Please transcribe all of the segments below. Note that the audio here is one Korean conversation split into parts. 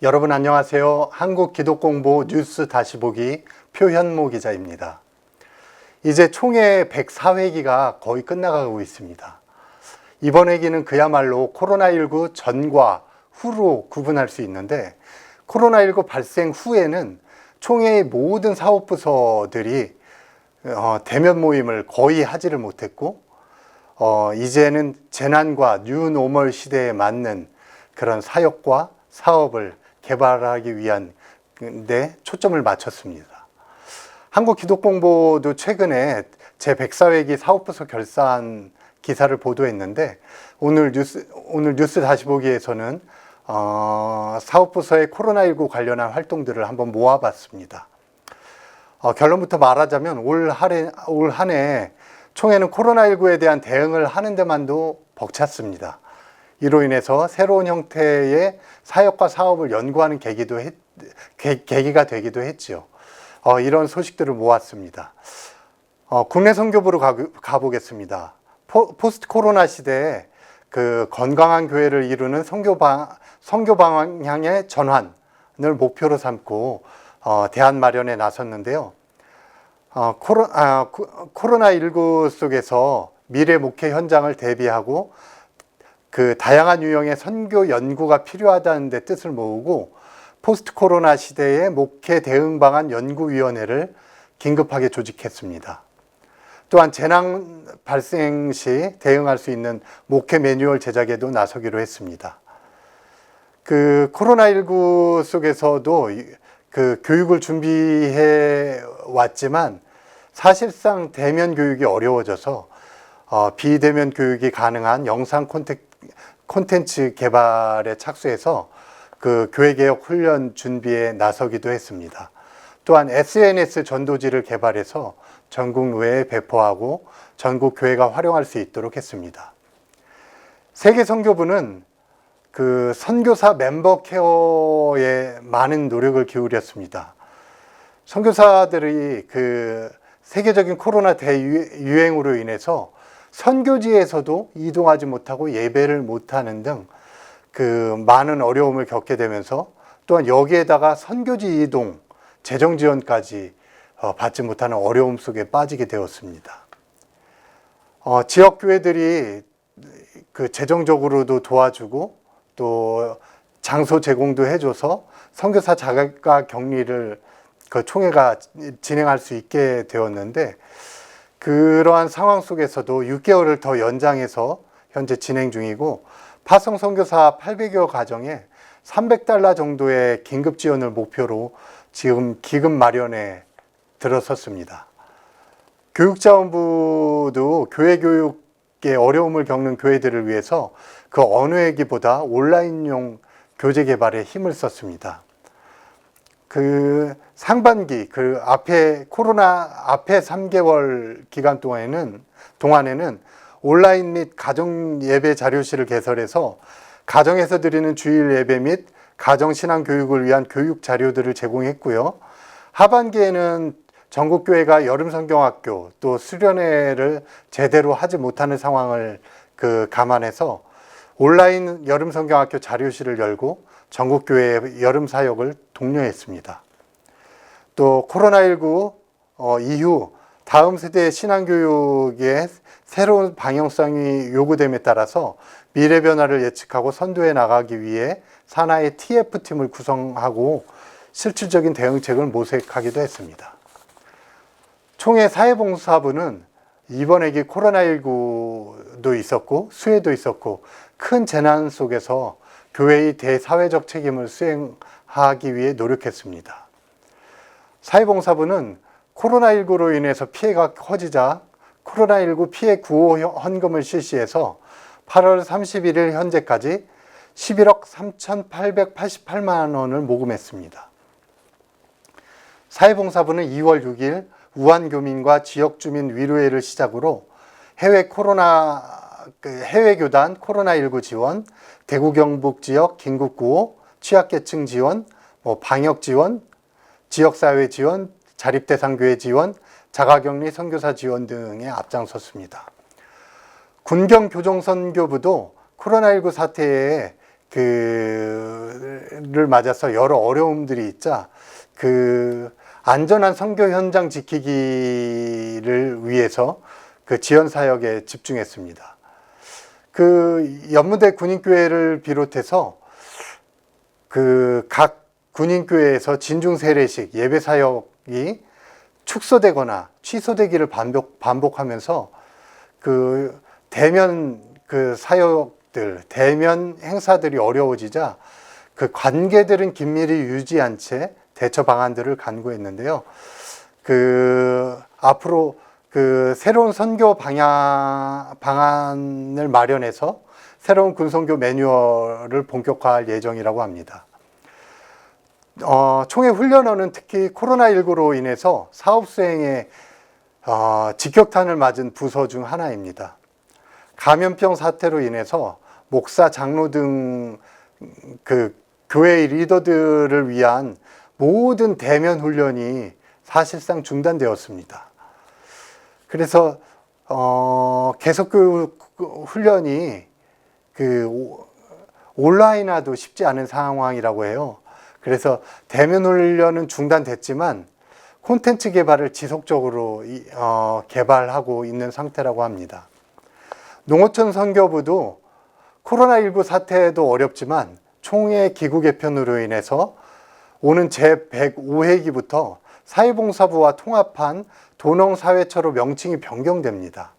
여러분 안녕하세요. 한국기독공보 뉴스 다시 보기 표현모 기자입니다. 이제 총회 104회기가 거의 끝나가고 있습니다. 이번 회기는 그야말로 코로나19 전과 후로 구분할 수 있는데 코로나19 발생 후에는 총회의 모든 사업부서들이 어, 대면 모임을 거의 하지를 못했고 어, 이제는 재난과 뉴노멀 시대에 맞는 그런 사역과 사업을 개발하기 위한 데 초점을 맞췄습니다. 한국기독공보도 최근에 제 104회기 사업부서 결산 기사를 보도했는데 오늘 뉴스 오늘 뉴스 다시 보기에서는 어, 사업부서의 코로나19 관련한 활동들을 한번 모아봤습니다. 어, 결론부터 말하자면 올 한해 올 한 해 총회는 코로나19에 대한 대응을 하는 데만도 벅찼습니다. 이로 인해서 새로운 형태의 사역과 사업을 연구하는 계기도 했, 계, 계기가 되기도 했지요. 어, 이런 소식들을 모았습니다. 어, 국내 선교부로 가, 가보겠습니다. 포, 포스트 코로나 시대에 그 건강한 교회를 이루는 선교, 방, 선교 방향의 전환을 목표로 삼고 어, 대안 마련에 나섰는데요. 어, 코로, 아, 코로나 19 속에서 미래 목회 현장을 대비하고 그 다양한 유형의 선교 연구가 필요하다는 데 뜻을 모으고 포스트 코로나 시대의 목회 대응 방안 연구위원회를 긴급하게 조직했습니다. 또한 재난 발생 시 대응할 수 있는 목회 매뉴얼 제작에도 나서기로 했습니다. 그 코로나19 속에서도 그 교육을 준비해 왔지만 사실상 대면 교육이 어려워져서 어, 비대면 교육이 가능한 영상 콘텐츠 콘텐츠 개발에 착수해서 그 교회개혁 훈련 준비에 나서기도 했습니다. 또한 SNS 전도지를 개발해서 전국 노회에 배포하고 전국 교회가 활용할 수 있도록 했습니다. 세계 선교부는 그 선교사 멤버 케어에 많은 노력을 기울였습니다. 선교사들이 그 세계적인 코로나 대유행으로 인해서 선교지에서도 이동하지 못하고 예배를 못하는 등 그 많은 어려움을 겪게 되면서 또한 여기에다가 선교지 이동, 재정 지원까지 어, 받지 못하는 어려움 속에 빠지게 되었습니다. 어, 지역 교회들이 그 재정적으로도 도와주고 또 장소 제공도 해줘서 선교사 자격과 격리를 그 총회가 진행할 수 있게 되었는데 그러한 상황 속에서도 6개월을 더 연장해서 현재 진행 중이고 파송 선교사 800여 가정에 300달러 정도의 긴급 지원을 목표로 지금 기금 마련에 들어섰습니다. 교육자원부도 교회 교육에 어려움을 겪는 교회들을 위해서 그 어느 회기보다 온라인용 교재 개발에 힘을 썼습니다. 그 상반기 그 앞에 코로나 앞에 3개월 기간 동안에는 동안에는 온라인 및 가정 예배 자료실을 개설해서 가정에서 드리는 주일 예배 및 가정 신앙 교육을 위한 교육 자료들을 제공했고요. 하반기에는 전국 교회가 여름 성경학교 또 수련회를 제대로 하지 못하는 상황을 그 감안해서 온라인 여름 성경학교 자료실을 열고 전국교회 여름 사역을 독려했습니다. 또 코로나19 어, 이후 다음 세대 신앙교육의 새로운 방향성이 요구됨에 따라서 미래 변화를 예측하고 선도해 나가기 위해 산하의 TF팀을 구성하고 실질적인 대응책을 모색하기도 했습니다. 총회 사회봉사부는 이번 해기 코로나19도 있었고 수해도 있었고 큰 재난 속에서 교회의 대사회적 책임을 수행하기 위해 노력했습니다. 사회봉사부는 코로나19로 인해서 피해가 커지자 코로나19 피해 구호 헌금을 실시해서 8월 31일 현재까지 11억 3,888만 원을 모금했습니다. 사회봉사부는 2월 6일 우한교민과 지역주민 위로회를 시작으로 해외 코로나 그 해외 교단 코로나19 지원, 대구 경북 지역 긴급 구호, 취약계층 지원, 뭐 방역 지원, 지역사회 지원, 자립대상교회 지원, 자가격리 선교사 지원 등에 앞장섰습니다. 군경 교정선교부도 코로나19 사태에 그를 맞아서 여러 어려움들이 있자 그 안전한 선교 현장 지키기를 위해서 그 지원 사역에 집중했습니다. 그 연무대 군인교회를 비롯해서 그 각 군인교회에서 진중 세례식 예배 사역이 축소되거나 취소되기를 반복 반복하면서 그 대면 그 사역들 대면 행사들이 어려워지자 그 관계들은 긴밀히 유지한 채 대처 방안들을 간구했는데요. 그 앞으로 그 새로운 선교 방향 방안을 마련해서 새로운 군선교 매뉴얼을 본격화할 예정이라고 합니다. 어, 총회 훈련원은 특히 코로나19로 인해서 사업 수행에 어, 직격탄을 맞은 부서 중 하나입니다. 감염병 사태로 인해서 목사, 장로 등 그 교회의 리더들을 위한 모든 대면 훈련이 사실상 중단되었습니다. 그래서 어, 계속 그 훈련이 그 오- 온라인화도 쉽지 않은 상황이라고 해요. 그래서 대면 훈련은 중단됐지만 콘텐츠 개발을 지속적으로 이- 어, 개발하고 있는 상태라고 합니다. 농어촌 선교부도 코로나19 사태도 어렵지만 총회 기구 개편으로 인해서 오는 제105회기부터 사회봉사부와 통합한 도농사회처로 명칭이 변경됩니다.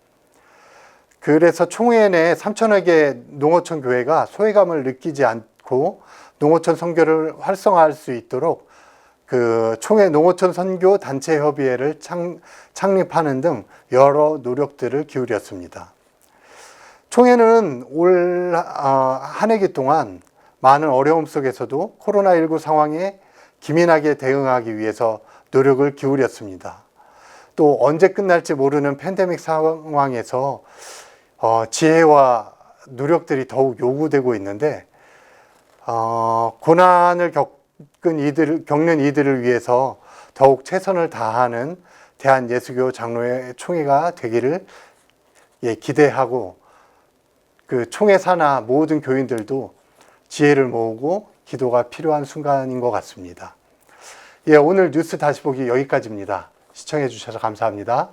그래서 총회 내 3천여 개 농어촌 교회가 소외감을 느끼지 않고 농어촌 선교를 활성화할 수 있도록 그 총회 농어촌 선교 단체 협의회를 창, 창립하는 등 여러 노력들을 기울였습니다. 총회는 올 어, 한 해기 동안 많은 어려움 속에서도 코로나19 상황에 기민하게 대응하기 위해서 노력을 기울였습니다. 또 언제 끝날지 모르는 팬데믹 상황에서 어, 지혜와 노력들이 더욱 요구되고 있는데 어, 고난을 겪은 이들 겪는 이들을 위해서 더욱 최선을 다하는 대한 예수교 장로회 총회가 되기를 예, 기대하고 그 총회 산하 모든 교인들도 지혜를 모으고 기도가 필요한 순간인 것 같습니다. 예, 오늘 뉴스 다시 보기 여기까지입니다. 시청해 주셔서 감사합니다.